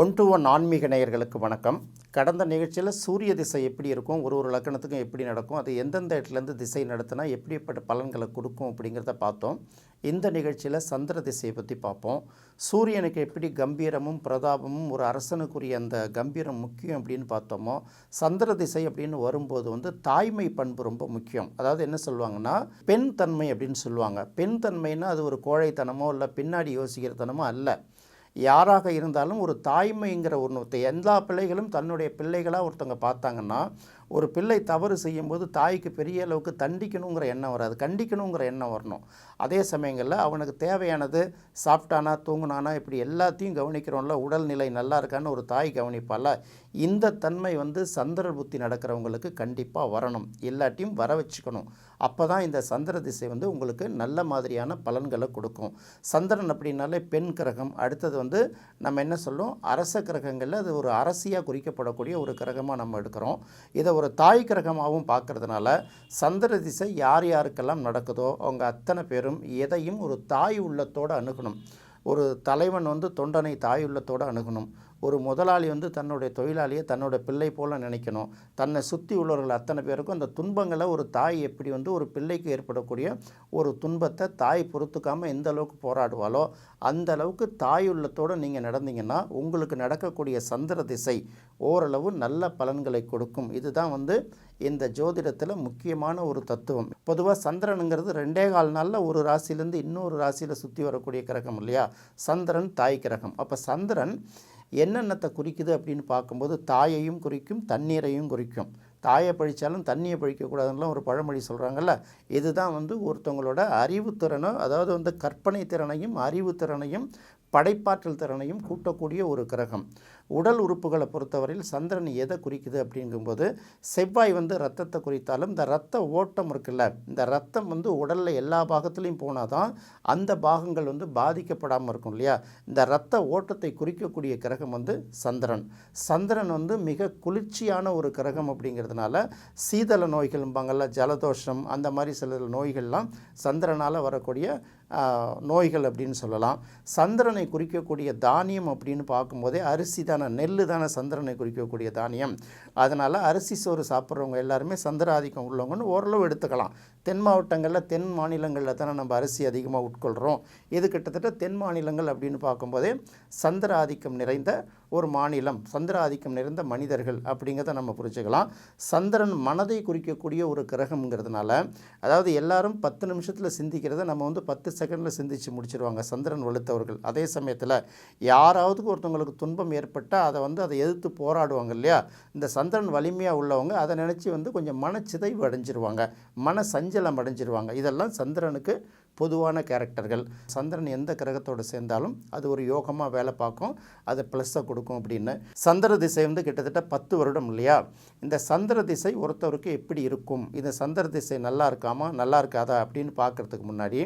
One to one ஆன்மீக நேயர்களுக்கு வணக்கம். கடந்த நிகழ்ச்சியில் சூரிய திசை எப்படி இருக்கும் ஒரு ஒரு லக்கணத்துக்கும் எப்படி நடக்கும் அது எந்தெந்த இடத்துலேருந்து திசை நடத்தினா எப்படிப்பட்ட பலன்களை கொடுக்கும் அப்படிங்கிறத பார்த்தோம். இந்த நிகழ்ச்சியில் சந்திர திசையை பற்றி பார்ப்போம். சூரியனுக்கு எப்படி கம்பீரமும் பிரதாபமும் ஒரு அரசனுக்குரிய அந்த கம்பீரம் முக்கியம் அப்படின்னு பார்த்தோமோ சந்திர திசை அப்படின்னு வரும்போது வந்து தாய்மை பண்பு ரொம்ப முக்கியம். அதாவது என்ன சொல்லுவாங்கன்னா பெண் தன்மை அப்படின்னு சொல்லுவாங்க. பெண் தன்மைன்னா அது ஒரு கோழைத்தனமோ இல்லை பின்னாடி யோசிக்கிறத்தனமோ அல்ல. யாராக இருந்தாலும் ஒரு தாய்மைங்கிற ஒன்று எல்லா பிள்ளைகளும் தன்னுடைய பிள்ளைகளாக ஒருத்தவங்க பார்த்தாங்கன்னா ஒரு பிள்ளை தவறு செய்யும்போது தாய்க்கு பெரிய அளவுக்கு தண்டிக்கணுங்கிற எண்ணம் வராது. கண்டிக்கணுங்கிற எண்ணம் வரணும். அதே சமயங்களில் அவனுக்கு தேவையானது சாப்பிட்டானா தூங்குனானா இப்படி எல்லாத்தையும் கவனிக்கிறோம்ல உடல்நிலை நல்லா இருக்கான்னு ஒரு தாய் கவனிப்பால இந்த தன்மை வந்து சந்திர புத்தி நடக்கிறவங்களுக்கு கண்டிப்பாக வரணும். எல்லாத்தையும் வர வச்சுக்கணும். அப்போ தான் இந்த சந்திர திசை வந்து உங்களுக்கு நல்ல மாதிரியான பலன்களை கொடுக்கும். சந்திரன் அப்படின்னாலே பெண் கிரகம். அடுத்தது வந்து நம்ம என்ன சொல்லும் அரச கிரகங்களில் அது ஒரு அரசியாக குறிக்கப்படக்கூடிய ஒரு கிரகமாக நம்ம எடுக்கிறோம். இதை ஒரு தாய் கிரகமாகவும் பார்க்கறதுனால சந்திர திசை யார் யாருக்கெல்லாம் நடக்குதோ அவங்க அத்தனை பேரும் எதையும் ஒரு தாய் உள்ளத்தோடு அணுகணும். ஒரு தலைவன் வந்து தொண்டனை தாய் உள்ளத்தோடு அணுகணும். ஒரு முதலாளி வந்து தன்னுடைய தொழிலாளியை தன்னோட பிள்ளை போல நினைக்கணும். தன்னை சுற்றி உள்ளவர்கள் அத்தனை பேருக்கும் அந்த துன்பங்களை ஒரு தாய் எப்படி வந்து ஒரு பிள்ளைக்கு ஏற்படக்கூடிய ஒரு துன்பத்தை தாய் பொறுத்துக்காமல் எந்த அளவுக்கு போராடுவாளோ அந்த அளவுக்கு தாய் உள்ளத்தோடு நீங்கள் நடந்தீங்கன்னா உங்களுக்கு நடக்கக்கூடிய சந்திர திசை ஓரளவு நல்ல பலன்களை கொடுக்கும். இதுதான் வந்து இந்த ஜோதிடத்தில் முக்கியமான ஒரு தத்துவம். பொதுவாக சந்திரனுங்கிறது ரெண்டே கால் நாளில் ஒரு ராசியிலேருந்து இன்னொரு ராசியில் சுற்றி வரக்கூடிய கிரகம் இல்லையா? சந்திரன் தாய் கிரகம். அப்போ சந்திரன் என்னென்னத்தை குறிக்குது அப்படின்னு பார்க்கும்போது தாயையும் குறிக்கும் தண்ணீரையும் குறிக்கும். தாயை பழித்தாலும் தண்ணியை பழிக்கக்கூடாதுன்னெலாம் ஒரு பழமொழி சொல்கிறாங்கல்ல இதுதான் வந்து ஒருத்தவங்களோட அறிவுத்திறனோ அதாவது வந்து கற்பனை திறனையும் அறிவுத்திறனையும் படைப்பாற்றல் திறனையும் கூட்டக்கூடிய ஒரு கிரகம். உடல் உறுப்புகளை பொறுத்தவரையில் சந்திரன் எதை குறிக்குது அப்படிங்கும்போது செவ்வாய் வந்து ரத்தத்தை குறித்தாலும் இந்த ரத்த ஓட்டம் இருக்குல்ல இந்த ரத்தம் வந்து உடலில் எல்லா பாகத்துலேயும் போனால் தான் அந்த பாகங்கள் வந்து பாதிக்கப்படாமல் இருக்கும் இல்லையா? இந்த ரத்த ஓட்டத்தை குறிக்கக்கூடிய கிரகம் வந்து சந்திரன். சந்திரன் வந்து மிக குளிர்ச்சியான ஒரு கிரகம் அப்படிங்கிறதுனால சீதள நோய்கள்ம்பாங்கள்ல ஜலதோஷம் அந்த மாதிரி சில நோய்கள்லாம் சந்திரனால் வரக்கூடிய நோய்கள் அப்படின்னு சொல்லலாம். சந்திரனை குறிக்கக்கூடிய தானியம் அப்படின்னு பார்க்கும்போதே அரிசி தான் நெல் தானே சந்திரனை குறிக்கக்கூடிய தானியம். அதனால் அரிசி சோறு சாப்பிட்றவங்க எல்லாருமே சந்திர ஆதிக்கம் உள்ளவங்கன்னு ஓரளவு எடுத்துக்கலாம். தென் மாவட்டங்களில் தென் மாநிலங்களில் தானே நம்ம அரிசி அதிகமாக உட்கொள்கிறோம். இது கிட்டத்தட்ட தென் மாநிலங்கள் அப்படின்னு பார்க்கும்போதே சந்திர ஆதிக்கம் நிறைந்த ஒரு மாநிலம் சந்திர ஆதிக்கம் நிறைந்த மனிதர்கள் அப்படிங்கிறத நம்ம புரிஞ்சுக்கலாம். சந்திரன் மனதை குறிக்கக்கூடிய ஒரு கிரகம்ங்கிறதுனால அதாவது எல்லாரும் பத்து நிமிஷத்தில் சிந்திக்கிறத நம்ம வந்து பத்து செகண்டில் சிந்தித்து முடிச்சிருவாங்க சந்திரன் வலுத்தவர்கள். அதே சமயத்தில் யாராவது ஒருத்தவங்களுக்கு துன்பம் ஏற்பட்டால் அதை வந்து அதை எதிர்த்து போராடுவாங்க இல்லையா? இந்த சந்திரன் வலிமையாக உள்ளவங்க அதை நினச்சி வந்து கொஞ்சம் மனச்சிதைவு அடைஞ்சிருவாங்க. மன சஞ்சலம் அடைஞ்சிருவாங்க. இதெல்லாம் சந்திரனுக்கு பொதுவான கேரக்டர்கள். சந்திரன் எந்த கிரகத்தோடு சேர்ந்தாலும் அது ஒரு யோகமாக வேலை பார்க்கும். அது ப்ளஸ்ஸை கொடுக்கும் அப்படின்னு. சந்திர திசை வந்து கிட்டத்தட்ட பத்து வருடம் இல்லையா? இந்த சந்திர திசை ஒருத்தவருக்கு எப்படி இருக்கும்? இந்த சந்திர திசை நல்லா இருக்காமா? நல்லா இருக்காதா? அப்படின்னு பார்க்குறதுக்கு முன்னாடி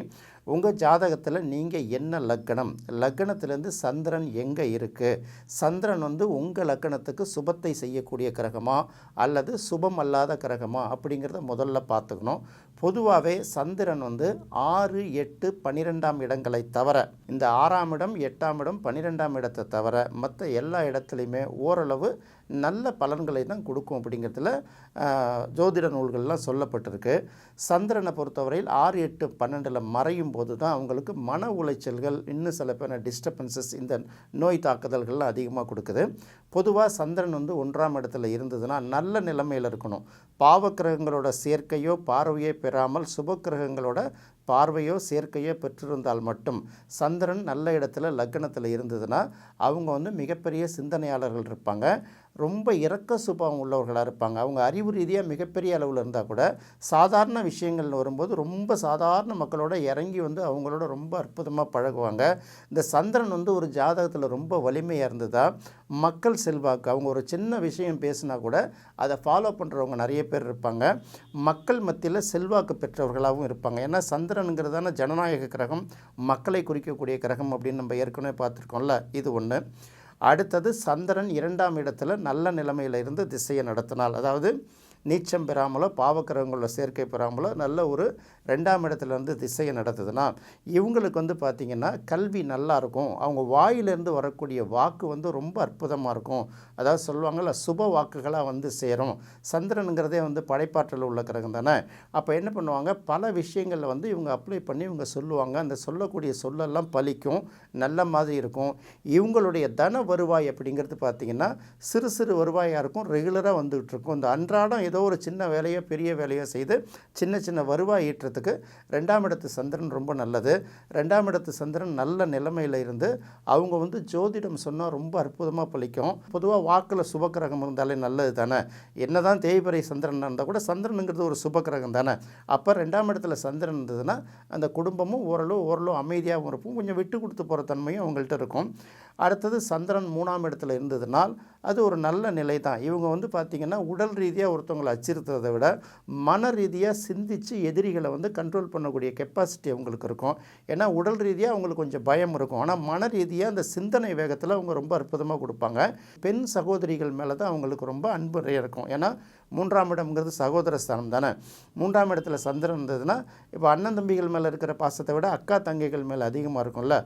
உங்கள் ஜாதகத்தில் நீங்கள் என்ன லக்கணம்? லக்கணத்துலேருந்து சந்திரன் எங்கே இருக்குது சந்திரன் வந்து உங்கள் லக்கணத்துக்கு சுபத்தை செய்யக்கூடிய கிரகமா? அல்லது சுபம் அல்லாத கிரகமா? அப்படிங்கிறத முதல்ல பார்த்துக்கணும். பொதுவாகவே சந்திரன் வந்து ஆறு எட்டு பன்னிரெண்டாம் இடங்களை தவிர இந்த ஆறாம் இடம் எட்டாம் இடம் பன்னிரெண்டாம் இடத்தை தவிர மற்ற எல்லா இடத்துலையுமே ஓரளவு நல்ல பலன்களை தான் கொடுக்கும் அப்படிங்கிறதுல ஜோதிட நூல்கள்லாம் சொல்லப்பட்டிருக்கு. சந்திரனை பொறுத்தவரையில் ஆறு எட்டு பன்னெண்டில் மறையும் போது தான் அவங்களுக்கு மன உளைச்சல்கள் இன்னும் சில பேர் டிஸ்டர்பன்சஸ் இந்த நோய் தாக்குதல்கள்லாம் அதிகமாக கொடுக்குது. பொதுவாக சந்திரன் வந்து ஒன்றாம் இடத்துல இருந்ததுன்னா நல்ல நிலைமையில் இருக்கணும். பாவக்கிரகங்களோட சேர்க்கையோ பார்வையோ பெறாமல் சுபக்கிரகங்களோட பார்வையோ சேர்க்கையோ பெற்றிருந்தால் மட்டும் சந்திரன் நல்ல இடத்துல லக்னத்தில் இருந்ததுன்னா அவங்க வந்து மிகப்பெரிய சிந்தனையாளர்கள் இருப்பாங்க. ரொம்ப இறக்க சுபாவம் உள்ளவர்களாக இருப்பாங்க. அவங்க அறிவு ரீதியாக மிகப்பெரிய அளவில் இருந்தால் கூட சாதாரண விஷயங்கள் வரும்போது ரொம்ப சாதாரண மக்களோட இறங்கி வந்து அவங்களோட ரொம்ப அற்புதமாக பழகுவாங்க. இந்த சந்திரன் வந்து ஒரு ஜாதகத்தில் ரொம்ப வலிமையாக இருந்ததா மக்கள் செல்வாக்கு அவங்க ஒரு சின்ன விஷயம் பேசினா கூட அதை ஃபாலோ பண்ணுறவங்க நிறைய பேர் இருப்பாங்க. மக்கள் மத்தியில் செல்வாக்கு பெற்றவர்களாகவும் இருப்பாங்க. ஏன்னா சந்திரனுங்கிறதான ஜனநாயக கிரகம் மக்களை குறிக்கக்கூடிய கிரகம் அப்படின்னு நம்ம ஏற்கனவே பார்த்துருக்கோம்ல இது ஒன்று அடுத்தது சந்திரன் இரண்டாம் இடத்துல நல்ல நிலைமையில் இருந்து திசையை நடத்தினால் அதாவது நீச்சம் பெறாமலோ பாவக்கிரகங்களோட சேர்க்கை பெறாமலோ நல்ல ஒரு ரெண்டாம் இடத்துல இருந்து திசையை நடத்துதுன்னா இவங்களுக்கு வந்து பார்த்திங்கன்னா கல்வி நல்லா இருக்கும். அவங்க வாயிலிருந்து வரக்கூடிய வாக்கு வந்து ரொம்ப அற்புதமாக இருக்கும். அதாவது சொல்லுவாங்கள்ல சுப வாக்குகளாக வந்து சேரும். சந்திரனுங்கிறதே வந்து படைப்பாற்றல் உள்ள கிரகம் தானே? அப்போ என்ன பண்ணுவாங்க? பல விஷயங்களில் வந்து இவங்க அப்ளை பண்ணி இவங்க சொல்லுவாங்க. அந்த சொல்லக்கூடிய சொல்லெல்லாம் பலிக்கும். நல்ல மாதிரி இருக்கும். இவங்களுடைய தன வருவாய் அப்படிங்கிறது பார்த்திங்கன்னா சிறு சிறு வருவாயாக இருக்கும். ரெகுலராக வந்துகிட்டு இருக்கும். இந்த அன்றாடம் ஏதோ ஒரு சின்ன வேலையோ பெரிய வேலையோ செய்து சின்ன சின்ன வருவாய் ஈட்டுறதுக்கு ரெண்டாம் இடத்து சந்திரன் ரொம்ப நல்லது. ரெண்டாம் இடத்து சந்திரன் நல்ல நிலைமையில் இருந்து அவங்க வந்து ஜோதிடம் சொன்னால் ரொம்ப அற்புதமாக பழிக்கும். பொதுவாக வாக்கில் சுபக்கிரகம் இருந்தாலே நல்லது தானே? என்னதான் தேய்பிறை சந்திரன் இருந்தால் கூட சந்திரனுங்கிறது ஒரு சுபக்கிரகம் தானே? அப்போ ரெண்டாம் இடத்துல சந்திரன் இருந்ததுன்னா அந்த குடும்பமும் ஓரளவு ஓரளவு அமைதியாகவும் இருக்கும். கொஞ்சம் விட்டு கொடுத்து போகிற தன்மையும் அவங்கள்ட்ட இருக்கும். அடுத்தது சந்திரன் மூணாம் இடத்துல இருந்ததுனால் அது ஒரு நல்ல நிலை தான் இவங்க வந்து பார்த்திங்கன்னா உடல் ரீதியாக ஒருத்தவங்களை அச்சுறுத்துறதை விட மன ரீதியாக சிந்தித்து எதிரிகளை வந்து கண்ட்ரோல் பண்ணக்கூடிய கெப்பாசிட்டி அவங்களுக்கு இருக்கும். ஏன்னா உடல் ரீதியாக அவங்களுக்கு கொஞ்சம் பயம் இருக்கும். ஆனால் மன ரீதியாக அந்த சிந்தனை வேகத்தில் அவங்க ரொம்ப அற்புதமாக கொடுப்பாங்க. பெண் சகோதரிகள் மேலே தான் அவங்களுக்கு ரொம்ப அன்பு இருக்கும். ஏன்னா மூன்றாம் இடம்ங்கிறது சகோதர ஸ்தானம் தானே? மூன்றாம் இடத்துல சந்திரன் இருந்ததுன்னா இப்போ அண்ணன் தம்பிகள் மேலே இருக்கிற பாசத்தை விட அக்கா தங்கைகள் மேலே அதிகமாக இருக்கும்ல?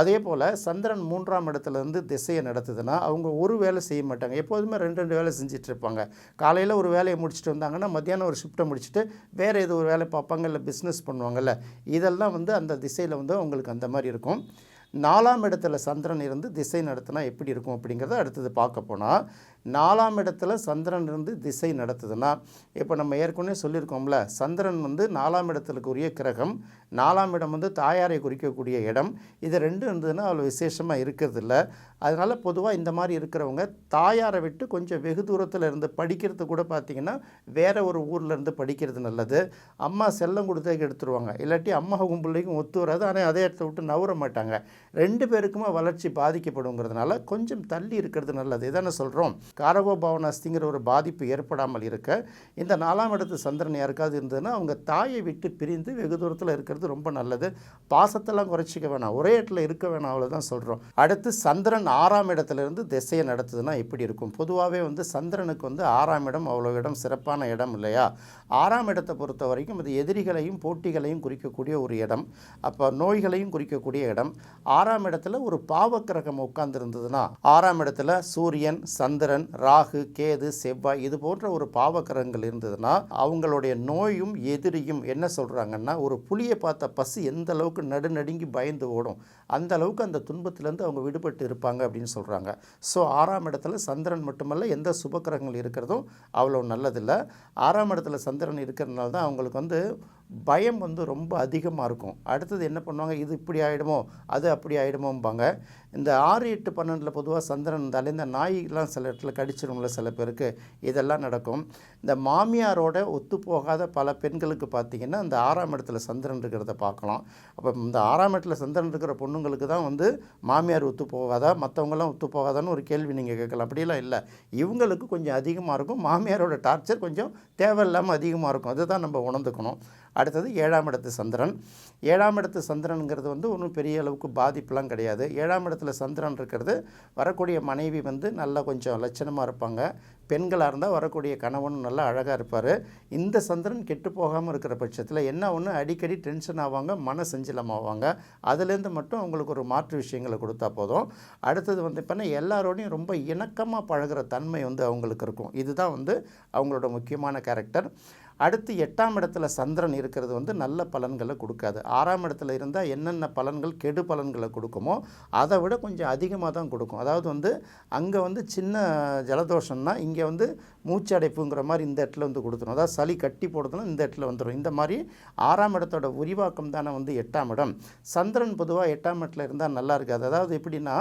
அதே போல் சந்திரன் மூன்றாம் இடத்துல இருந்து திசையை நடத்துதுன்னா அவங்க ஒரு வேலை செய்ய மாட்டாங்க. எப்போதுமே ரெண்டு ரெண்டு வேலை செஞ்சுட்டு இருப்பாங்க. காலையில் ஒரு வேலையை முடிச்சுட்டு வந்தாங்கன்னா மத்தியானம் ஒரு ஷிஃப்ட்டை முடிச்சுட்டு வேறு ஏதோ ஒரு வேலை பார்ப்பாங்க இல்லை பிஸ்னஸ் பண்ணுவாங்கல்ல இதெல்லாம் வந்து அந்த திசையில் வந்து அவங்களுக்கு அந்த மாதிரி இருக்கும். நாலாம் இடத்துல சந்திரன் இருந்து திசை நடத்தினா எப்படி இருக்கும் அப்படிங்கிறத அடுத்தது பார்க்க போனால் நாலாம் இடத்துல சந்திரன் இருந்து திசை நடத்துதுன்னா இப்போ நம்ம ஏற்கனவே சொல்லியிருக்கோம்ல சந்திரன் வந்து நாலாம் இடத்துக்கு உரிய கிரகம் நாலாம் இடம் வந்து தாயாரை குறிக்கக்கூடிய இடம் இது ரெண்டும் இருந்ததுன்னா அவ்வளோ விசேஷமாக இருக்கிறது இல்லை அதனால் பொதுவாக இந்த மாதிரி இருக்கிறவங்க தாயாரை விட்டு கொஞ்சம் வெகு தூரத்தில் இருந்து படிக்கிறது கூட பார்த்திங்கன்னா வேறு ஒரு ஊரில் இருந்து படிக்கிறது நல்லது. அம்மா செல்லம் கொடுத்தே எடுத்துருவாங்க. இல்லாட்டி அம்மா கும்பிள்ளைக்கும் ஒத்து வராது. ஆனால் அதே இடத்த விட்டு நவர மாட்டாங்க. ரெண்டு பேருக்குமே வளர்ச்சி பாதிக்கப்படுங்கிறதுனால கொஞ்சம் தள்ளி இருக்கிறது நல்லது. இதான சொல்கிறோம் காரகோ பவனாஸ்திங்கிற ஒரு பாதிப்பு ஏற்படாமல் இருக்க. இந்த நாலாம் இடத்து சந்திரன் யாருக்காவது இருந்ததுன்னா அவங்க தாயை விட்டு பிரிந்து வெகு தூரத்தில் இருக்கிறது ரொம்ப நல்லது. பாசத்தெல்லாம் குறைச்சிக்க வேணாம். ஒரே இடத்துல இருக்க வேணாம். அவ்வளோதான் சொல்கிறோம் அடுத்து சந்திரன் ஆறாம் இடத்துல இருந்து திசையை நடத்துதுன்னா எப்படி இருக்கும். பொதுவாகவே வந்து சந்திரனுக்கு வந்து ஆறாம் இடம் அவ்வளோ இடம் சிறப்பான இடம் இல்லையா? ஆறாம் இடத்தை பொறுத்த வரைக்கும் அது எதிரிகளையும் போட்டிகளையும் குறிக்கக்கூடிய ஒரு இடம். அப்போ நோய்களையும் குறிக்கக்கூடிய இடம். ஆறாம் இடத்துல ஒரு பாவக்கிரகம் உட்கார்ந்துருந்ததுன்னா ஆறாம் இடத்துல சூரியன் சந்திரன் ராகு கேது செவ்வாய் இது போன்ற ஒரு பாவக்கிரகங்கள் இருந்ததுன்னா அவங்களுடைய நோயும் எதிரியும் என்ன சொல்கிறாங்கன்னா ஒரு புளியை பார்த்த பசு எந்த அளவுக்கு நடுநடுங்கி பயந்து ஓடும். அந்த அளவுக்கு அந்த துன்பத்திலேருந்து அவங்க விடுபட்டு இருப்பாங்க. அப்படின்னு சொல்கிறாங்க ஸோ ஆறாம் இடத்துல சந்திரன் மட்டுமல்ல எந்த சுபக்கிரகங்கள் இருக்கிறதும் அவ்வளோ நல்லதில்லை. ஆறாம் இடத்துல சந்திரன் இருக்கிறதுனால தான் அவங்களுக்கு வந்து பயம் வந்து ரொம்ப அதிகமாக இருக்கும். அடுத்தது என்ன பண்ணுவாங்க? இது இப்படி ஆகிடுமோ அது அப்படி ஆகிடுமோம்பாங்க இந்த ஆறு எட்டு பன்னெண்டில் பொதுவாக சந்திரன் இருந்தாலே இந்த நாய்லாம் சில இடத்துல கடிச்சிரும்ல சில பேருக்கு. இதெல்லாம் நடக்கும். இந்த மாமியாரோட ஒத்து போகாத பல பெண்களுக்கு பார்த்திங்கன்னா இந்த ஆறாம் இடத்துல சந்திரன் இருக்கிறத பார்க்கலாம் அப்போ இந்த ஆறாம் இடத்துல சந்திரன் இருக்கிற பொண்ணுங்களுக்கு தான் வந்து மாமியார் ஒத்து போகாதா? மற்றவங்களாம் ஒத்து போகாதான்னு ஒரு கேள்வி நீங்கள் கேட்கலாம். அப்படிலாம் இல்லை. இவங்களுக்கு கொஞ்சம் அதிகமாக இருக்கும். மாமியாரோட டார்ச்சர் கொஞ்சம் தேவையில்லாமல் அதிகமாக இருக்கும். அதுதான் நம்ம உணர்ந்துக்கணும். அடுத்தது ஏழாம் இடத்து சந்திரன். ஏழாம் இடத்து சந்திரனுங்கிறது வந்து ஒன்றும் பெரிய அளவுக்கு பாதிப்புலாம் கிடையாது. ஏழாம் இடத்துல சந்திரன் இருக்கிறது வரக்கூடிய மனைவி வந்து நல்லா கொஞ்சம் லட்சணமாக இருப்பாங்க. பெண்களாக இருந்தால் வரக்கூடிய கணவனும் நல்லா அழகாக இருப்பார். இந்த சந்திரன் கெட்டு போகாமல் இருக்கிற பட்சத்தில் என்ன ஒன்று அடிக்கடி டென்ஷன் ஆவாங்க மன செஞ்சலம் ஆவாங்க. அதுலேருந்து மட்டும் அவங்களுக்கு ஒரு மாற்று விஷயங்களை கொடுத்தா போதும். அடுத்தது வந்து இப்போ எல்லாரோடையும் ரொம்ப இணக்கமாக பழகுற தன்மை வந்து அவங்களுக்கு இருக்கும். இதுதான் வந்து அவங்களோட முக்கியமான கேரக்டர் அடுத்து எட்டாம் இடத்துல சந்திரன் இருக்கிறது வந்து நல்ல பலன்களை கொடுக்காது. ஆறாம் இடத்துல இருந்தால் என்னென்ன பலன்கள் கெடு பலன்களை கொடுக்குமோ அதை விட கொஞ்சம் அதிகமாக தான் கொடுக்கும். அதாவது வந்து அங்கே வந்து சின்ன ஜலதோஷம்னா இங்கே வந்து மூச்சடைப்புங்கிற மாதிரி இந்த இடத்துல வந்து கொடுத்துரும். அதாவது சளி கட்டி போடுறதுனா இந்த இடத்துல வந்துடும் இந்த மாதிரி ஆறாம் இடத்தோட உரிவாக்கம் தானே வந்து எட்டாம் இடம். சந்திரன் பொதுவாக எட்டாம் இடத்துல இருந்தால் நல்லா இருக்காது. அதாவது எப்படின்னா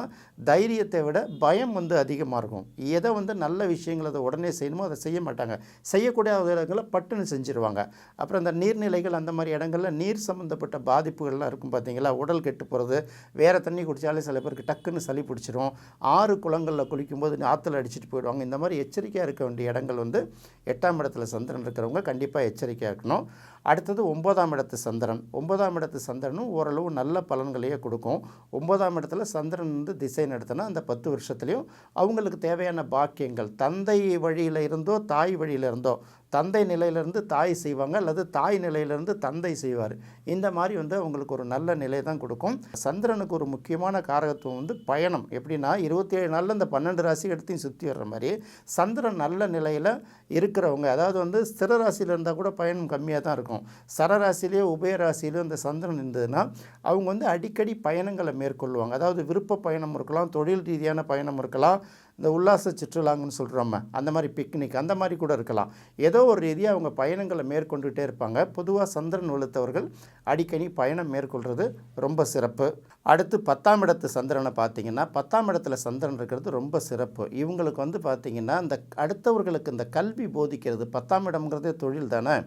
தைரியத்தை விட பயம் வந்து அதிகமாக இருக்கும். எதை வந்து நல்ல விஷயங்கள் அதை உடனே செய்யணுமோ அதை செய்ய மாட்டாங்க. செய்யக்கூடிய இடங்களை பட்டுன்னு செஞ்சுருவாங்க. அப்புறம் இந்த நீர்நிலைகள் அந்த மாதிரி இடங்களில் நீர் சம்மந்தப்பட்ட பாதிப்புகள்லாம் இருக்கும் பார்த்தீங்களா? உடல் கெட்டு போகிறது வேறு தண்ணி குடித்தாலே சில பேருக்கு டக்குன்னு சளி பிடிச்சிரும். ஆறு குளங்களில் குளிக்கும்போது ஆற்றுல அடிச்சிட்டு போயிடுவாங்க. இந்த மாதிரி எச்சரிக்கையாக இருக்க வேண்டிய இடங்கள் வந்து எட்டாம் இடத்துல சந்திரன் இருக்கிறவங்க கண்டிப்பாக எச்சரிக்கையாக இருக்கணும். அடுத்தது ஒன்பதாம் இடத்து சந்திரன். ஒன்பதாம் இடத்து சந்திரனும் ஓரளவு நல்ல பலன்களையே கொடுக்கும். ஒன்பதாம் இடத்துல சந்திரன் வந்து திசை நடத்தினா அந்த பத்து வருஷத்துலேயும் அவங்களுக்கு தேவையான பாக்கியங்கள். தந்தை வழியில் இருந்தோ தாய் வழியில் இருந்தோ தந்தை நிலையிலேருந்து தாய் செய்வாங்க அல்லது தாய் நிலையிலேருந்து தந்தை செய்வார். இந்த மாதிரி வந்து அவங்களுக்கு ஒரு நல்ல நிலை தான் கொடுக்கும். சந்திரனுக்கு ஒரு முக்கியமான காரகத்துவம் வந்து பயணம். எப்படின்னா இருபத்தி ஏழு நாளில் இந்த பன்னெண்டு ராசி எடுத்தையும் சுற்றி வர்ற மாதிரி சந்திரன் நல்ல நிலையில் இருக்கிறவங்க அதாவது வந்து ஸ்திர ராசியில் இருந்தால் கூட பயணம் கம்மியாக தான் இருக்கும். இருக்கும். சரராசிலேயே உபயராசிலேயே இந்த சந்திரன் இருந்ததுன்னா அவங்க வந்து அடிக்கடி பயணங்களை மேற்கொள்வாங்க. அதாவது விருப்ப பயணம் இருக்கலாம் தொழில் ரீதியான பயணம் இருக்கலாம் இந்த உல்லாச சுற்றுலாங்கன்னு சொல்கிறோம் அந்த மாதிரி பிக்னிக் அந்த மாதிரி கூட இருக்கலாம். ஏதோ ஒரு ரீதியாக அவங்க பயணங்களை மேற்கொண்டுகிட்டே இருப்பாங்க. பொதுவாக சந்திரன் வலுத்தவர்கள் அடிக்கடி பயணம் மேற்கொள்கிறது ரொம்ப சிறப்பு. அடுத்து பத்தாம் இடத்து சந்திரனை பார்த்தீங்கன்னா பத்தாம் இடத்துல சந்திரன் இருக்கிறது ரொம்ப சிறப்பு. இவங்களுக்கு வந்து பார்த்திங்கன்னா இந்த அடுத்தவர்களுக்கு இந்த கல்வி போதிக்கிறது பத்தாம் இடம்ங்கிறதே தொழில் தானே.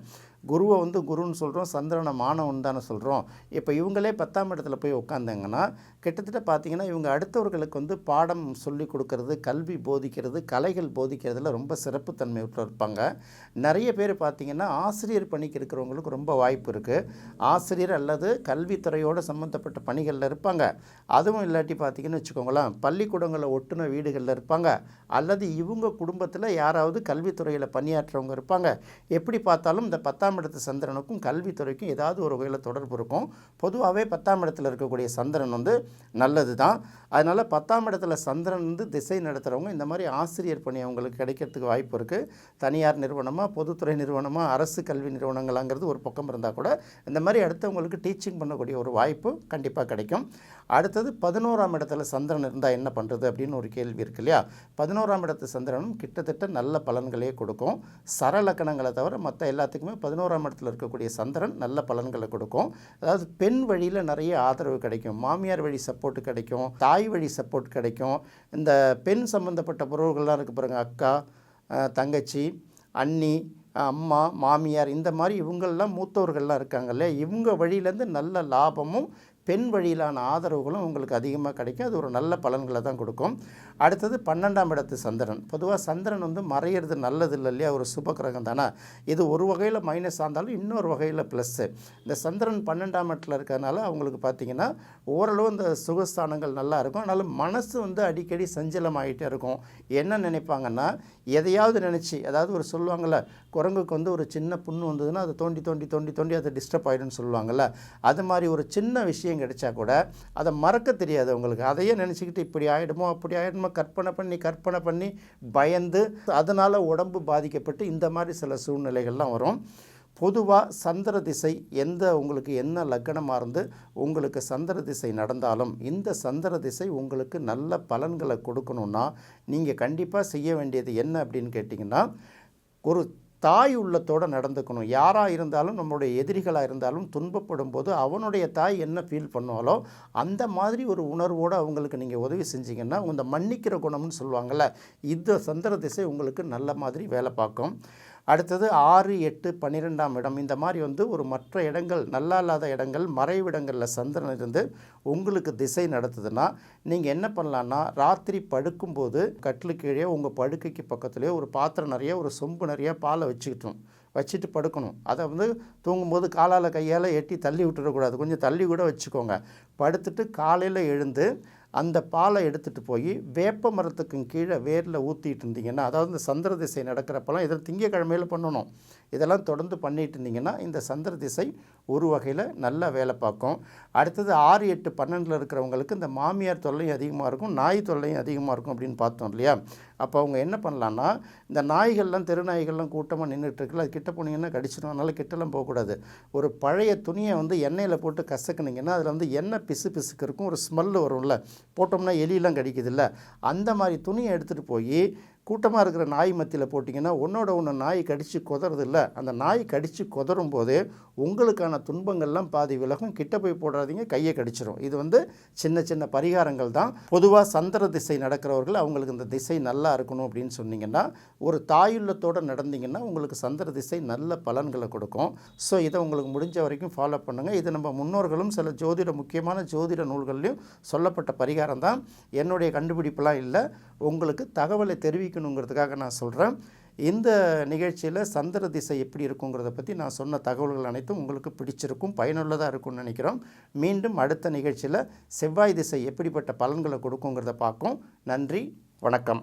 குருவை வந்து குருன்னு சொல்கிறோம் சந்திரனை மாணவன் தானே சொல்கிறோம் இப்போ இவங்களே பத்தாம் இடத்துல போய் உட்காந்தாங்கன்னா கிட்டத்தட்ட பார்த்தீங்கன்னா இவங்க அடுத்தவர்களுக்கு வந்து பாடம் சொல்லி கொடுக்கறது கல்வி போதிக்கிறது கலைகள் போதிக்கிறதுல ரொம்ப சிறப்புத்தன்மை விட்டு இருப்பாங்க. நிறைய பேர் பார்த்தீங்கன்னா ஆசிரியர் பணிக்கு இருக்கிறவங்களுக்கு ரொம்ப வாய்ப்பு இருக்குது ஆசிரியர் அல்லது கல்வித்துறையோடு சம்மந்தப்பட்ட பணிகளில் இருப்பாங்க. அதுவும் இல்லாட்டி பார்த்தீங்கன்னு வச்சுக்கோங்களேன் பள்ளிக்கூடங்களில் ஒட்டுன வீடுகளில் இருப்பாங்க. அல்லது இவங்க குடும்பத்தில் யாராவது கல்வித்துறையில் பணியாற்றவங்க இருப்பாங்க. எப்படி பார்த்தாலும் இந்த பத்தாம் பத்தாம் இடத்து சந்திரனுக்கும் கல்வித்துறைக்கும் ஏதாவது ஒரு வகையில் தொடர்பு இருக்கும். பொதுவாகவே பத்தாம் இடத்துல இருக்கக்கூடிய சந்திரன் வந்து நல்லது தான் அதனால் பத்தாம் இடத்துல சந்திரன் வந்து திசை நடத்துகிறவங்க இந்த மாதிரி ஆசிரியர் பணி அவங்களுக்கு கிடைக்கிறதுக்கு வாய்ப்பு இருக்குது தனியார் நிறுவனமாக பொதுத்துறை நிறுவனமாக அரசு கல்வி நிறுவனங்களாங்கிறது ஒரு பக்கம் இருந்தால் கூட இந்த மாதிரி அடுத்தவங்களுக்கு டீச்சிங் பண்ணக்கூடிய ஒரு வாய்ப்பு கண்டிப்பாக கிடைக்கும். அடுத்தது பதினோராம் இடத்துல சந்திரன் இருந்தால் என்ன பண்ணுறது அப்படின்னு ஒரு கேள்வி இருக்கு இல்லையா? பதினோராம் இடத்து சந்திரனும் கிட்டத்தட்ட நல்ல பலன்களே கொடுக்கும். சரலக்கணங்களை தவிர மற்ற எல்லாத்துக்குமே பதினோராம் இடத்துல இருக்கக்கூடிய சந்திரன் நல்ல பலன்களை கொடுக்கும். அதாவது பெண் வழியில் நிறைய ஆதரவு கிடைக்கும். மாமியார் வழி சப்போர்ட் கிடைக்கும். தாய் வழி சப்போர்ட் கிடைக்கும். இந்த பெண் சம்மந்தப்பட்ட உறவுகள்லாம் இருக்குது பாருங்கள் அக்கா தங்கச்சி அண்ணி அம்மா மாமியார் இந்த மாதிரி இவங்கள்லாம் மூத்தவர்கள்லாம் இருக்காங்கல்ல இவங்க வழியிலேருந்து நல்ல லாபமும் பெண் வழியிலான ஆதரவுகளும் உங்களுக்கு அதிகமாக கிடைக்கும். அது ஒரு நல்ல பலன்களை தான் கொடுக்கும். அடுத்தது பன்னெண்டாம் இடத்து சந்திரன். பொதுவாக சந்திரன் வந்து மறையிறது நல்லது இல்லை இல்லையா ஒரு சுப கிரகம் தானே? இது ஒரு வகையில் மைனஸ் ஆனாலும் இன்னொரு வகையில் ப்ளஸ்ஸு இந்த சந்திரன் பன்னெண்டாம் இடத்துல இருக்கிறதுனால அவங்களுக்கு பார்த்திங்கன்னா ஓரளவு இந்த சுகஸ்தானங்கள் நல்லா இருக்கும். ஆனாலும் மனசு வந்து அடிக்கடி சஞ்சலமாகிட்டே இருக்கும். என்ன நினைப்பாங்கன்னா எதையாவது நினச்சி அதாவது ஒரு சொல்லுவாங்கள்ல குரங்குக்கு வந்து ஒரு சின்ன புண்ணு வந்ததுன்னா அதை தோண்டி தோண்டி தோண்டி தோண்டி அதை டிஸ்டர்ப் ஆகிடும்னு சொல்லுவாங்கள்ல அது மாதிரி ஒரு சின்ன விஷயம் கிடைச்சா கூட அதை மறக்க தெரியாது உங்களுக்கு. அதையே நினச்சிக்கிட்டு இப்படி ஆகிடுமோ அப்படி ஆகிடுமோ கற்பனை பண்ணி கற்பனை பண்ணி பயந்து அதனால் உடம்பு பாதிக்கப்பட்டு இந்த மாதிரி சில சூழ்நிலைகள்லாம் வரும். பொதுவாக சந்திர திசை எந்த உங்களுக்கு என்ன லக்கணமாக இருந்து உங்களுக்கு சந்திர திசை நடந்தாலும் இந்த சந்திர திசை உங்களுக்கு நல்ல பலன்களை கொடுக்கணுன்னா நீங்கள் கண்டிப்பாக செய்ய வேண்டியது என்ன அப்படின்னு கேட்டிங்கன்னா ஒரு தாய் உள்ளத்தோடு நடந்துக்கணும். யாராக இருந்தாலும் நம்மளுடைய எதிரிகளாக இருந்தாலும் துன்பப்படும் போது அவனுடைய தாய் என்ன ஃபீல் பண்ணுவாளோ அந்த மாதிரி ஒரு உணர்வோடு அவங்களுக்கு நீங்கள் உதவி செஞ்சீங்கன்னா இந்த மன்னிக்கிற குணம்னு சொல்லுவாங்கள்ல இந்த சந்திர திசை உங்களுக்கு நல்ல மாதிரி வேலை பார்க்கும். அடுத்தது ஆறு எட்டு பன்னிரெண்டாம் இடம். இந்த மாதிரி வந்து ஒரு மற்ற இடங்கள் நல்லா இல்லாத இடங்கள் மறைவிடங்களில் சந்திரன் இருந்து உங்களுக்கு திசை நடத்துதுன்னா நீங்கள் என்ன பண்ணலான்னா ராத்திரி படுக்கும்போது கட்டிலு கீழே உங்கள் படுக்கைக்கு பக்கத்துலேயே ஒரு பாத்திரம் நிறைய ஒரு சொம்பு நிறைய பாலை வச்சுக்கிட்டோம் வச்சுட்டு படுக்கணும். அதை வந்து தூங்கும்போது காலால் கையால் எட்டி தள்ளி விட்டுறக்கூடாது கொஞ்சம் தள்ளி கூட வச்சுக்கோங்க. படுத்துட்டு காலையில் எழுந்து அந்த பாலை எடுத்துகிட்டு போய் வேப்ப மரத்துக்கும் கீழே வேரில் ஊற்றிட்டு இருந்தீங்கன்னா அதாவது இந்த சந்திர திசை நடக்கிறப்பெல்லாம் இதில் திங்கக்கிழமையில் பண்ணணும். இதெல்லாம் தொடர்ந்து பண்ணிட்டு இருந்தீங்கன்னா இந்த சந்திர திசை ஒரு வகையில் நல்லா வேலை பார்க்கும். அடுத்தது ஆறு எட்டு பன்னெண்டில் இருக்கிறவங்களுக்கு இந்த மாமியார் தொல்லையும் அதிகமாக இருக்கும் நாய் தொல்லையும் அதிகமாக இருக்கும் அப்படின்னு பார்த்தோம் இல்லையா? அப்போ அவங்க என்ன பண்ணலான்னா இந்த நாய்கள்லாம் தெரு நாய்கள்லாம் கூட்டமாக நின்றுட்டுருக்குல்ல அது கிட்ட போனீங்கன்னா கடிச்சிடும் அதனால் கிட்டலாம் போகக்கூடாது. ஒரு பழைய துணியை வந்து எண்ணெயில் போட்டு கசக்குனீங்கன்னா அதில் வந்து எண்ணெய் பிசு பிசுக்கு இருக்கும். ஒரு ஸ்மெல் வரும்ல. போட்டோம்னா எலியெல்லாம் கடிக்குதுல்ல. அந்த மாதிரி துணியை எடுத்துகிட்டு போய் கூட்டமாக இருக்கிற நாய் மத்தியில் போட்டிங்கன்னா ஒன்றோட ஒன்று நாய் கடித்து குதறது இல்லை அந்த நாய் கடித்து கொதரும் போது உங்களுக்கான துன்பங்கள்லாம் பாதி விலகும். கிட்ட போய் போடாதீங்க கையை கடிச்சிரும். இது வந்து சின்ன சின்ன பரிகாரங்கள் தான். பொதுவாக சந்திர திசை நடக்கிறவர்கள் அவங்களுக்கு இந்த திசை நல்லா இருக்கணும் அப்படின்னு சொன்னீங்கன்னா ஒரு தாயுள்ளத்தோடு நடந்தீங்கன்னா உங்களுக்கு சந்திர திசை நல்ல பலன்களை கொடுக்கும். ஸோ இதை உங்களுக்கு முடிஞ்ச வரைக்கும் ஃபாலோ பண்ணுங்கள் இது நம்ம முன்னோர்களும் சில ஜோதிட முக்கியமான ஜோதிட நூல்கள்லையும் சொல்லப்பட்ட பரிகாரம் தான் என்னுடைய கண்டுபிடிப்பெலாம் இல்லை. உங்களுக்கு தகவலை தெரிவிக்கணுங்கிறதுக்காக நான் சொல்கிறேன் இந்த நிகழ்ச்சியில் சந்திர திசை எப்படி இருக்குங்கிறத பற்றி நான் சொன்ன தகவல்கள் அனைத்தும் உங்களுக்கு பிடிச்சிருக்கும் பயனுள்ளதாக இருக்கும்னு நினைக்கிறோம். மீண்டும் அடுத்த நிகழ்ச்சியில் செவ்வாய் திசை எப்படிப்பட்ட பலன்களை கொடுக்குங்கிறத பார்க்கும். நன்றி வணக்கம்.